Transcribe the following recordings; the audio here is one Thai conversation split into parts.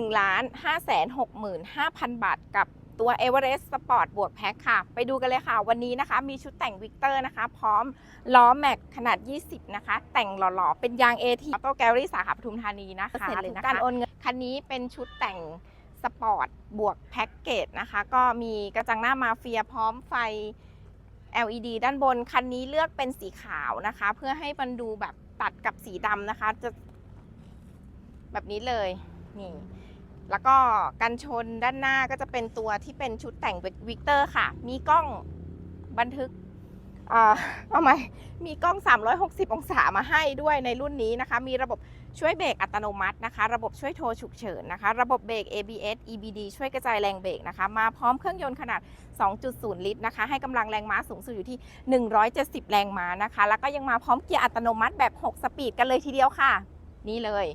1ล้าน5 6 5 0 0 0 บาทกับตัว Everest Sport บวกแพ็คค่ะ ไปดูกันเลยค่ะ วันนี้นะคะ มีชุดแต่งวิกเตอร์นะคะ พร้อมล้อแม็กขนาด 20 นะคะ แต่งหล่อๆ เป็นยาง AT ออโต้แกลลี่สาขาปทุมธานีนะคะเสร็จเลยนะคะการโอนเงินคันนี้เป็นชุดแต่งสปอร์ตบวกแพ็กเกจนะคะ ก็มีกระจังหน้ามาเฟียพร้อมไฟ LED ด้านบน คันนี้เลือกเป็นสีขาวนะคะ เพื่อให้มันดูแบบตัดกับสีดำนะคะ จะแบบนี้เลยนี่ แล้วก็กันชนด้านหน้าก็จะเป็นตัวที่เป็นชุดแต่งวิกเตอร์ค่ะ มีกล้องบันทึกอ่าเอาไหมมีกล้อง 360 องศามาให้ด้วยในรุ่นนี้นะคะ มีระบบช่วยเบรกอัตโนมัตินะคะ ระบบช่วยโทรฉุกเฉินนะคะ ระบบเบรก ABS EBD ช่วยกระจายแรงเบรกนะคะ มาพร้อมเครื่องยนต์ขนาด 2.0 ลิตรนะคะ ให้กำลังแรงม้าสูงสุดอยู่ที่ 170 แรงม้านะคะ แล้วก็ยังมาพร้อมเกียร์อัตโนมัติแบบ 6 สปีดกันเลยทีเดียวค่ะ นี่เลย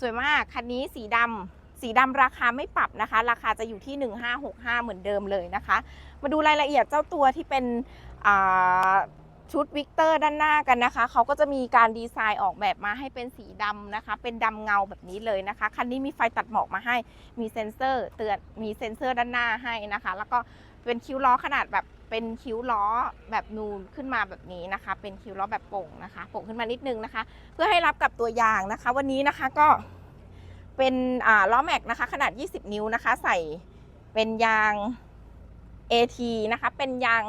สวยมาก คันนี้สีดำ สีดำราคาไม่ปรับนะคะ ราคาจะอยู่ที่ 1565 เหมือนเดิมเลยนะคะ มาดูรายละเอียดเจ้าตัวที่เป็นชุดวิกเตอร์ด้านหน้ากันนะคะ เขาก็จะมีการดีไซน์ออกแบบมาให้เป็นสีดำนะคะ เป็นดำเงาแบบนี้เลยนะคะ คันนี้มีไฟตัดหมอกมาให้ มีเซ็นเซอร์เตือน มีเซ็นเซอร์ด้านหน้าให้นะคะ แล้วก็เป็นคิ้วล้อขนาดแบบเป็นคิ้วล้อแบบนูนขึ้นมาแบบนี้นะคะ เป็นคิ้วล้อแบบโป่งนะคะ โป่งขึ้นมานิดนึงนะคะ เพื่อให้รับกับตัวยางนะคะ วันนี้นะคะก็ เป็นล้อแม็กนะคะขนาด 20 นิ้วนะคะ ใส่เป็นยาง AT นะคะเป็นยาง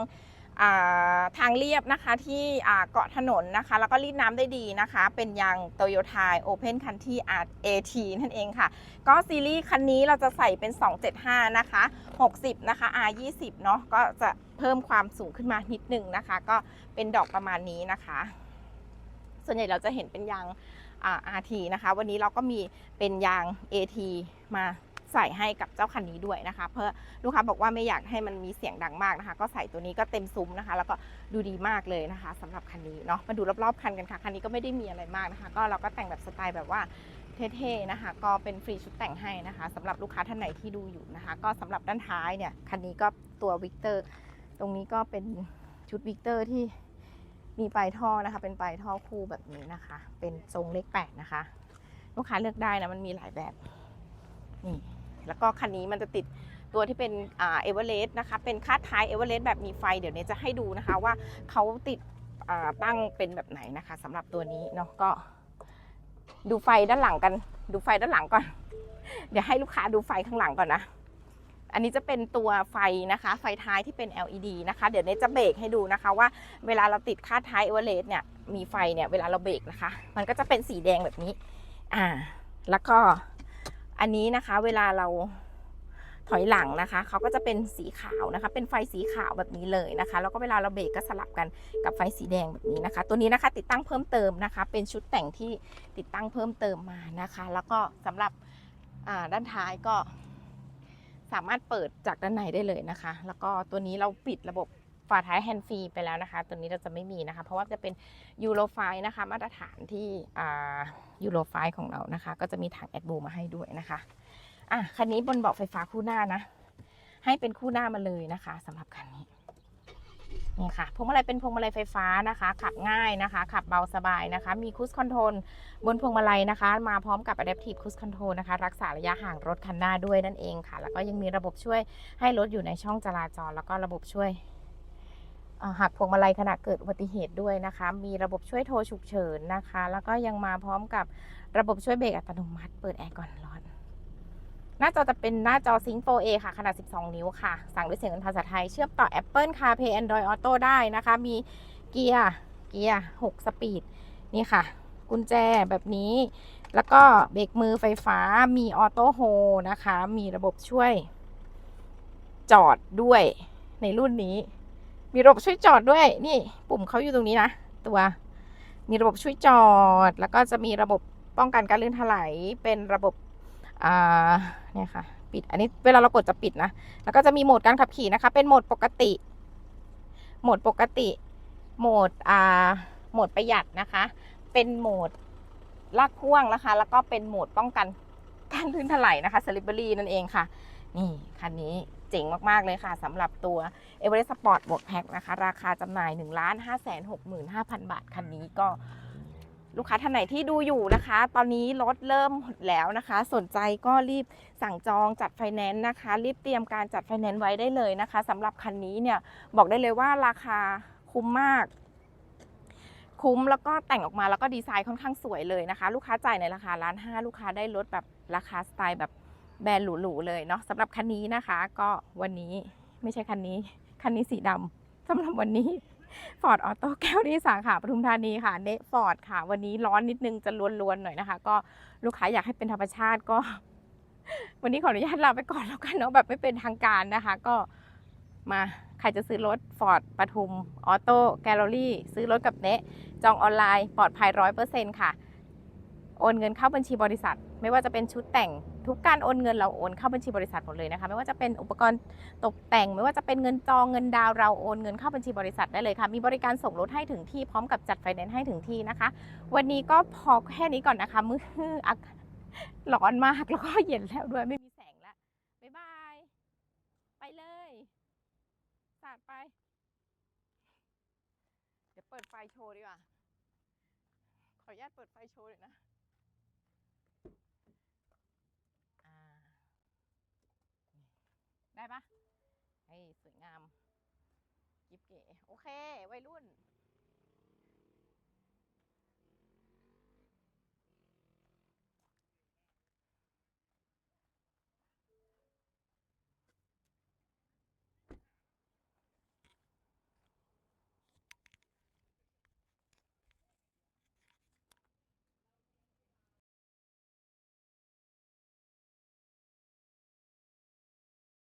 าทางเรียบนะคะที่เกาะถนนนะคะ แล้วก็รีดน้ำได้ดีนะคะ เป็นยาง Toyota Open Country R AT นั่นเองค่ะ ก็ซีรีส์คันนี้เราจะใส่เป็น 275 นะคะ 60 นะคะ R 20เนาะก็จะเพิ่มความสูงขึ้นมานิดนึงนะคะ ก็เป็นดอกประมาณนี้นะคะ ส่วนใหญ่เราจะเห็นเป็นยาง RT นะคะ วันนี้เราก็มีเป็นยาง AT มาใส่ให้กับเจ้าคันนี้ด้วยนะคะ เพื่อลูกค้าบอกว่าไม่อยากให้มันมีเสียงดังมากนะคะ ก็ใส่ตัวนี้ก็เต็มซุ้มนะคะ แล้วก็ดูดีมากเลยนะคะสำหรับคันนี้เนาะมาดูรอบๆคันกันค่ะคันนี้ก็ไม่ได้มีอะไรมากนะคะ ก็เราก็แต่งแบบสไตล์แบบว่าเท่ๆนะคะ ก็เป็นฟรีชุดแต่งให้นะคะสำหรับลูกค้าท่านไหนที่ดูอยู่นะคะ ก็สำหรับด้านท้ายเนี่ยคันนี้ก็ตัววิกเตอร์ตรงนี้ก็เป็นชุดวิกเตอร์ที่ มีปลายท่อนะคะ เป็นปลายท่อคู่แบบนี้นะคะ เป็นทรงเลขแปดนะคะ ลูกค้าเลือกได้นะ มันมีหลายแบบ นี่ แล้วก็คันนี้มันจะติดตัวที่เป็นเอเวอเรสต์นะคะ เป็นคาดท้ายเอเวอเรสต์แบบมีไฟ เดี๋ยวนี้จะให้ดูนะคะว่าเขาติดตั้งเป็นแบบไหนนะคะสำหรับตัวนี้เนาะก็ ดูไฟด้านหลังกัน ดูไฟด้านหลังก่อน เดี๋ยวให้ลูกค้าดูไฟข้างหลังก่อนนะ อันนี้จะเป็นตัวไฟนะคะ ไฟท้ายที่เป็น LED นะคะ เดี๋ยวเนี้จะเบรกให้ดูนะคะว่าเวลาเราติดคาดท้ายเอเวอเรสต์เนี่ย มีไฟเนี่ยเวลาเราเบรกนะคะ มันก็จะเป็นสีแดงแบบนี้ อ่า แล้วก็อันนี้นะคะเวลาเราถอยหลังนะคะเขาก็จะเป็นสีขาวนะคะ เป็นไฟสีขาวแบบนี้เลยนะคะ แล้วก็เวลาเราเบรกก็สลับกันกับไฟสีแดงแบบนี้นะคะ ตัวนี้นะคะติดตั้งเพิ่มเติมนะคะ เป็นชุดแต่งที่ติดตั้งเพิ่มเติมมานะคะ แล้วก็สำหรับอ่าด้านท้ายก็ สามารถเปิดจากด้านในได้เลยนะคะ แล้วก็ตัวนี้เราปิดระบบฝาท้ายแฮนด์ฟรีไปแล้วนะคะ ตัวนี้เราจะไม่มีนะคะ เพราะว่าจะเป็นยูโรไฟนะคะ มาตรฐานที่ยูโรไฟของเรานะคะ ก็จะมีถังแอดบูมาให้ด้วยนะคะอะคันนี้บนเบาะไฟฟ้าคู่หน้านะ ให้เป็นคู่หน้ามาเลยนะคะสำหรับคันนี้ นี่ค่ะพวงมาลัยเป็นพวงมาลัยไฟฟ้านะคะ ขับง่ายนะคะ ขับเบาสบายนะคะ มีคูสคอนโทรลบนพวงมาลัยนะคะ มาพร้อมกับ Adaptive Cruise Control นะคะ รักษาระยะห่างรถคันหน้าด้วยนั่นเองค่ะ แล้วก็ยังมีระบบช่วยให้รถอยู่ในช่องจราจร แล้วก็ระบบช่วยหักพวงมาลัยขณะเกิดอุบัติเหตุด้วยนะคะ มีระบบช่วยโทรฉุกเฉินนะคะ แล้วก็ยังมาพร้อมกับระบบช่วยเบรกอัตโนมัติ เปิดแอร์ก่อนร้อน หน้าจอจะเป็นหน้าจอ Sync 4A ค่ะ ขนาด 12 นิ้วค่ะ สั่งด้วยเสียงเป็นภาษาไทย เชื่อมต่อ Apple CarPlay Android Auto ได้นะคะ มีเกียร์เกียร์ 6 สปีด นี่ค่ะ กุญแจแบบนี้ แล้วก็เบรกมือไฟฟ้า มีออโต้โฮนะคะ มีระบบช่วย จอดด้วยในรุ่นนี้ มีระบบช่วยจอดด้วย นี่ปุ่มเขาอยู่ตรงนี้นะ ตัว มีระบบช่วยจอด แล้วก็จะมีระบบป้องกันการลื่นถลาย เป็นระบบอ่า เนี่ยค่ะ ปิด อันนี้เวลาเรากดจะปิดนะ แล้วก็จะมีโหมดการขับขี่นะคะ เป็นโหมดปกติ โหมดปกติ โหมดอ่า โหมดประหยัดนะคะ เป็นโหมดลากพ่วงนะคะ แล้วก็เป็นโหมดป้องกันการลื่นถลายนะคะ s l i p p e r y นั่นเองค่ะ นี่คันนี้เจ๋งมาก ๆ เลยค่ะสำหรับตัว Everest Sport บวกแพ็คนะคะ ราคาจำหน่าย 1 5 6 5 0 0 0 บาท คันนี้ก็ ลูกค้าท่านไหนที่ดูอยู่นะคะ ตอนนี้รถเริ่มหมดแล้วนะคะ สนใจก็รีบสั่งจองจัดไฟแนนซ์นะคะ รีบเตรียมการจัดไฟแนนซ์ไว้ได้เลยนะคะสำหรับคันนี้เนี่ยบอกได้เลยว่าราคาคุ้มมาก คุ้มแล้วก็แต่งออกมาแล้วก็ดีไซน์ค่อนข้างสวยเลยนะคะ ลูกค้าจ่ายในราคาล้านห้าลูกค้าได้รถแบบราคาสไตล์แบบแบรนด์หรูๆเลยเนาะสำหรับคันนี้นะคะ ก็วันนี้ไม่ใช่คันนี้ คันนี้สีดำสำหรับวันนี้ ฟอร์ดออโต้แก้วที่สาขาปทุมธานีค่ะเนฟอร์ดค่ะ วันนี้ร้อนนิดนึงจะลวนๆหน่อยนะคะ ก็ลูกค้าอยากให้เป็นธรรมชาติก็ วันนี้ขออนุญาตลาไปก่อนแล้วกันเนาะแบบไม่เป็นทางการนะคะ ก็มาใครจะซื้อรถฟอร์ดปทุมออโต้แกลเลอรี่ซื้อรถกับเนะจองออนไลน์ปลอดภัยร้อยเปอร์เซ็นต์ค่ะ โอนเงินเข้าบัญชีบริษัท ไม่ว่าจะเป็นชุดแต่งทุกการโอนเงินเราโอนเข้าบัญชีบริษัทหมดเลยนะคะ ไม่ว่าจะเป็นอุปกรณ์ตกแต่ง ไม่ว่าจะเป็นเงินจองเงินดาวเราโอนเงินเข้าบัญชีบริษัทได้เลยค่ะ มีบริการส่งรถให้ถึงที่พร้อมกับจัดไฟแนนซ์ให้ถึงที่นะคะ วันนี้ก็พอแค่นี้ก่อนนะคะ มืออร้อนมากแล้วก็เย็นแล้วด้วยไม่มีแสงแล้วบ๊ายบาย ไปเลยสาดไป เดี๋ยวเปิดไฟโชว์ดีกว่าขออนุญาตเปิดไฟโชว์หน่อยนะ อ่า ได้ปะให้สวยงาม กิบเก๋ โอเค วัยรุ่น